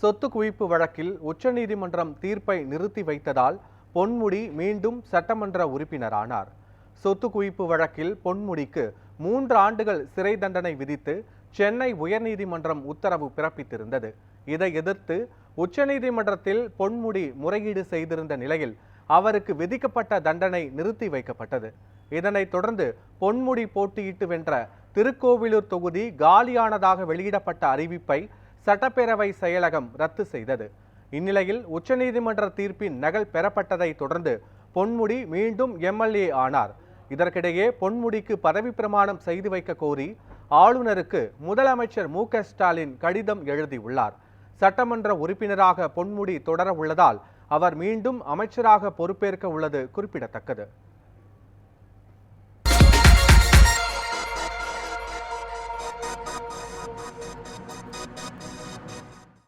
சொத்து குவிப்பு வழக்கில் உச்சநீதிமன்றம் தீர்ப்பை நிறுத்தி வைத்ததால் பொன்முடி மீண்டும் சட்டமன்ற உறுப்பினரானார். சொத்து குவிப்பு வழக்கில் பொன்முடிக்கு மூன்று ஆண்டுகள் சிறை தண்டனை விதித்து சென்னை உயர்நீதிமன்றம் உத்தரவு பிறப்பித்திருந்தது. இதை எதிர்த்து உச்சநீதிமன்றத்தில் பொன்முடி முறையீடு செய்திருந்த நிலையில் அவருக்கு விதிக்கப்பட்ட தண்டனை நிறுத்தி வைக்கப்பட்டது. இதனைத் தொடர்ந்து பொன்முடி போட்டியிட்டு வென்ற திருக்கோவிலூர் தொகுதி காலியானதாக வெளியிடப்பட்ட அறிவிப்பை சட்டப்பேரவை செயலகம் ரத்து செய்தது. இந்நிலையில் உச்சநீதிமன்ற தீர்ப்பின் நகல் பெறப்பட்டதை தொடர்ந்து பொன்முடி மீண்டும் எம்எல்ஏ ஆனார். இதற்கிடையே பொன்முடிக்கு பதவி பிரமாணம் செய்து வைக்க கோரி ஆளுநருக்கு முதலமைச்சர் மு ஸ்டாலின் கடிதம் எழுதியுள்ளார். சட்டமன்ற உறுப்பினராக பொன்முடி தொடர உள்ளதால் அவர் மீண்டும் அமைச்சராக பொறுப்பேற்க உள்ளது குறிப்பிடத்தக்கது.